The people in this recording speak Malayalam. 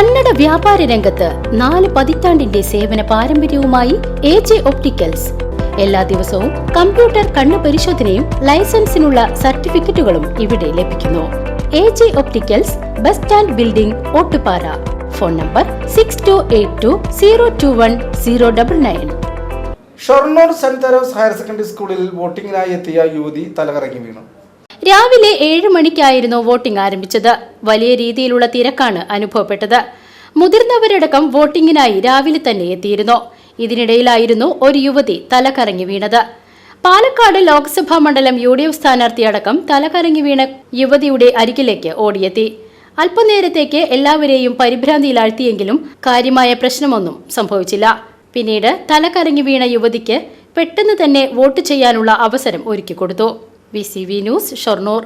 കന്നഡ വ്യാപാര രംഗത്ത് നാല് പതിറ്റാണ്ടിന്റെ സേവന പാരമ്പര്യവുമായി എ ജെ ഒപ്റ്റിക്കൽസ്. എല്ലാ ദിവസവും കമ്പ്യൂട്ടർ കണ്ണു പരിശോധനയും ലൈസൻസിനുള്ള സർട്ടിഫിക്കറ്റുകളും ഇവിടെ ലഭിക്കുന്നു. A J opticals bus stand building Ottupara. Phone number six two eight two zero two one zero double nine Shoranur saint Therese higher secondary സ്കൂളിൽ വോട്ടിംഗിനായി എത്തിയ യുവതി തലകറങ്ങി വീണു. രാവിലെ ഏഴ് മണിക്കായിരുന്നു വോട്ടിംഗ് ആരംഭിച്ചത്. വലിയ രീതിയിലുള്ള തിരക്കാണ് അനുഭവപ്പെട്ടത്. മുതിർന്നവരടക്കം വോട്ടിംഗിനായി രാവിലെ തന്നെ എത്തിയിരുന്നു. ഇതിനിടയിലായിരുന്നു ഒരു യുവതി തലകറങ്ങി വീണത്. പാലക്കാട് ലോക്സഭാ മണ്ഡലം യു ഡി എഫ് സ്ഥാനാർത്ഥിയടക്കം തലകറങ്ങി വീണ യുവതിയുടെ അരികിലേക്ക് ഓടിയെത്തി. അല്പനേരത്തേക്ക് എല്ലാവരെയും പരിഭ്രാന്തിയിലാഴ്ത്തിയെങ്കിലും കാര്യമായ പ്രശ്നമൊന്നും സംഭവിച്ചില്ല. പിന്നീട് തലകറങ്ങി വീണ യുവതിക്ക് പെട്ടെന്ന് തന്നെ വോട്ട് ചെയ്യാനുള്ള അവസരം ഒരുക്കിക്കൊടുത്തു. V C V news Shoranur